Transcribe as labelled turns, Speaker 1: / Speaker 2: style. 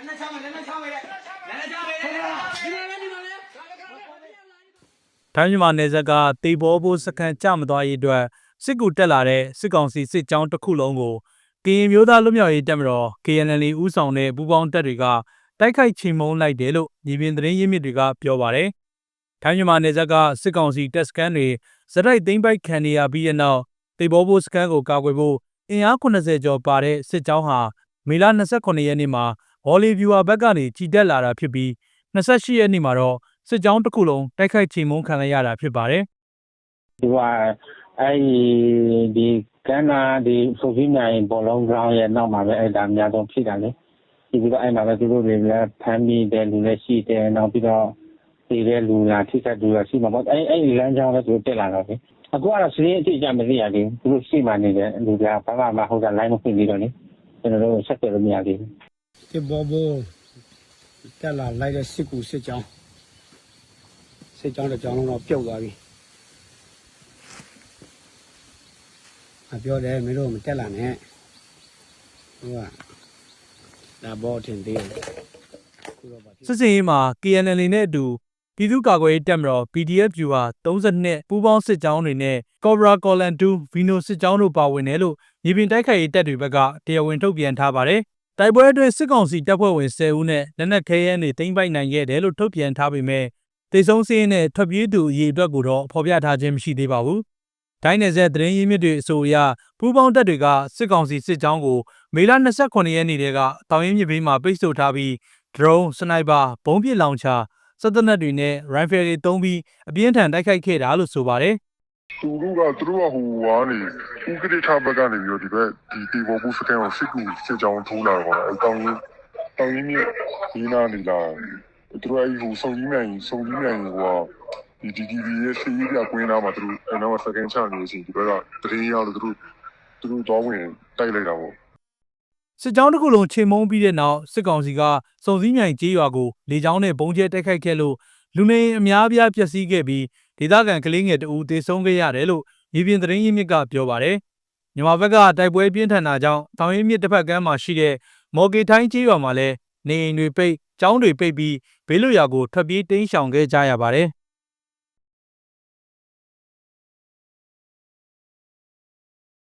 Speaker 1: မယ်လက်နဲ့ချမယ်လက်နဲ့ချမယ်လက်နဲ့ချမယ်
Speaker 2: ထိုင်းမြန်မာနယ်စပ်ကတေဘောဘိုးစခန်းကြမသွားရေးအတွက်စစ်ကူတက်လာတဲ့စစ်ကောင်စီစစ်ကြောင်းတစ်ခုလုံးကိုကရင်မျိုးသားလွတ်မြောက်ရေးတပ်မတော် KNL ဦးဆောင်တဲ့ပူးပေါင်းတပ်တွေကတိုက်ခိုက်ချိန်မုံလိုက်တယ်လို့ညီပင်သတင်းရင်းမြစ်တွေကပြောပါတယ်။ထိုင်းမြန်မာနယ်စပ်ကစစ်ကောင်စီတပ်စခန်းတွေစရိုက်သိမ်းပိုက်ခံနေရပြီးတဲ့နောက်တေဘောဘိုးစခန်းကိုကာကွယ်ဖို့အင်အား80ကျော်ပါတဲ့စစ်ကြောင်းဟာမေလ29ရက်နေ့မှာ ဝေါ်လီဗျူဟာဘက်ကနေကြီးတက်လာတာဖြစ်ပြီး28ရက်နေ့မှာတော့စစ်ကြောင်းတစ်ခုလုံးတိုက်ခိုက်ချိန်မုန်းခံလိုက်ရတာဖြစ်ပါတယ်
Speaker 3: ဒီကအဲ့ဒီဒီကန္နာဒီဆိုဖီမြိုင်ဘောလုံးဂရောင်းရဲ့နောက်မှာပဲအဲ့ဒါအများဆုံးဖြစ်တာလေဒီပြီးတော့အဲ့မှာပဲသူတို့တွေလည်းဖမ်းပြီးတဲ့လူလည်းရှိတယ်နောက်ပြီးတော့ဒီတဲ့လူလားထိခိုက်လူလားရှိမှာပေါ့အဲ့အဲ့ဒီလမ်းကြောင်းလည်းသူတို့တက်လာတော့လေအခုကတော့စီးရင်အတိအကျမသိရသေးဘူးသူတို့ရှိမှနေတဲ့လူတွေကဘာမှမဟုတ်တာ line မဖွင့်သေးတော့လေကျွန်တော်တို့ဆက်ကြလို့မရသေးဘူး
Speaker 4: ဒီဘောဘောတက်လာလိုက်တဲ့စစ်ကူစစ်ကြောင်းစစ်ကြောင်းတစ်ကြောင်းလုံးတော့ပြုတ်သွားပြီအပြောတယ်မင်းတို့မတက်လာနဲ့ဟိုကဒါဘောထင်သေးတယ်ခုတော့ပါဖြစ်
Speaker 2: စစ်စင်ရေးမှာ KNL နဲ့အတူပြည်သူ့ကာကွယ်ရေးတပ်မတော် PDF ဗျူဟာ32ပူးပေါင်းစစ်ကြောင်းတွေနဲ့ Cobra Column 2 Vino စစ်ကြောင်းတို့ပါဝင်တယ်လို့မြေပြင်တိုက်ခိုက်ရေးတပ်တွေဘက်ကတရားဝင်ထုတ်ပြန်ထားပါတယ်။ တိုက်ပွဲအတွင်းစစ်ကောင်စီတပ်ဖွဲ့ဝင်10ဦးနဲ့လက်နက်ခဲယမ်းတွေတင်ပိုက်နိုင်ခဲ့တယ်လို့ထုတ်ပြန်ထားပေမဲ့တေဆုံးစင်းနဲ့ထွက်ပြေးသူအရေးအတွက်ကိုတော့ဖော်ပြထားခြင်းမရှိသေးပါဘူး။ဒိုင်းနယ်ဆက်သတင်းရင်းမြစ်တွေအဆိုအရပူးပေါင်းတပ်တွေကစစ်ကောင်စီစစ်ကြောင်းကိုမေလ29ရက်နေ့တည်းကတောင်ရင်မြစ်ဘေးမှာပိတ်ဆို့ထားပြီး drone စနိုက်ပါဘုံးပစ်လောင်ချာစက်တနက်တွေနဲ့ rifle တွေတုံးပြီးအပြင်းထန်တိုက်ခိုက်ခဲ့တာလို့ဆိုပါတယ်
Speaker 5: သူတို့ကသူတို့ကဟိုကနေဥကရိထဘက်ကနေပြီးတော့ဒီဘက်ဒီတီဘောဘူးစကန်ကိုစစ်ကူစစ်ကြောင်းထိုးလာတော့အဲတောင်းရင်းတောင်းရင်းမြေဒီနာနေလာသူတို့အဲဒီဟိုစုံကြီးမြိုင်စုံကြီးမြိုင်ဟိုကဒီ DTV ရဲ့စီးရီးပြကွင်းသားမှာသူတို့အဲနောက်စကန်ချနေစီဒီဘက်ကတရင်ရောက်လို့သူတို့သူတို့တော့ဝင်တိုက်လိုက်တာပေါ့။
Speaker 2: စစ်ကြောင်းတစ်ခုလုံးချိန်မုံပြီးတဲ့နောက်စစ်ကောင်စီကစုံစည်းမြိုင်ကြေးရွာကိုလေကြောင်းနဲ့ပုံကျဲတိုက်ခိုက်ခဲ့လို့လူနေအိမ်အများအပြားပျက်စီးခဲ့ပြီး ဒေသခံကလေးငယ်တအူသေဆုံးခဲ့ရတယ်လို့မြေပြင်သတင်းရင်းမြစ်ကပြောပါတယ်။မြန်မာဘက်ကတိုက်ပွဲပြင်းထန်တာကြောင့်တောင်ရင်မြစ်တစ်ဖက်ကမ်းမှာရှိတဲ့မော်ဂီထိုင်းကြေးရွာမှာလည်းနေအိမ်တွေပိတ်ကျောင်းတွေပိတ်ပြီးဘေးလွတ်ရာကိုထွက်ပြေးတိမ်းရှောင်ခဲ့ကြရပါတယ်။